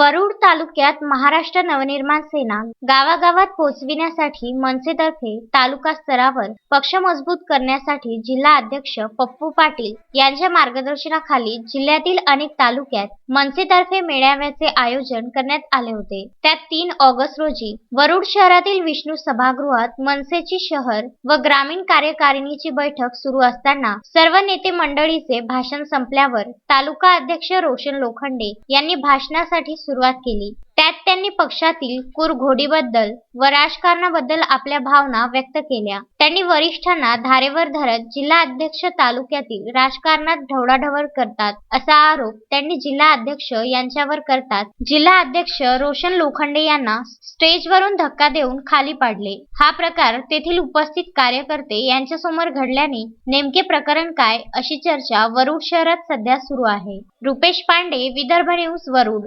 वरुड तालुक्यात महाराष्ट्र नवनिर्माण सेना गावागावात पोहोचविण्यासाठी मनसेतर्फे तालुका स्तरावर पक्ष मजबूत करण्यासाठी जिल्हा अध्यक्ष पप्पू पाटील यांच्या मार्गदर्शनाखाली जिल्ह्यातील अनेक तालुक्यात मनसेतर्फे मेळाव्याचे आयोजन करण्यात आले होते. त्यात तीन ऑगस्ट रोजी वरुड शहरातील विष्णू सभागृहात मनसेची शहर व ग्रामीण कार्यकारिणीची बैठक सुरू असताना सर्व नेते मंडळीचे भाषण संपल्यावर तालुका अध्यक्ष रोशन लोखंडे यांनी भाषणासाठी सुरुवात केली. त्यात त्यांनी पक्षातील कुरघोडीबद्दल व राजकारणाबद्दल आपल्या भावना व्यक्त केल्या. त्यांनी वरिष्ठांना धारेवर धरत जिल्हा अध्यक्ष तालुक्यातील राजकारणात ढवळाढवळ करतात असा आरोप त्यांनी जिल्हा अध्यक्ष यांच्यावर करतात. जिल्हा अध्यक्ष रोशन लोखंडे यांना स्टेजवरून धक्का देऊन खाली पाडले. हा प्रकार तेथील उपस्थित कार्यकर्ते यांच्यासमोर घडल्याने नेमके प्रकरण काय अशी चर्चा वरुड शहरात सध्या सुरू आहे. रुपेश पांडे विदर्भ न्यूज वरुड.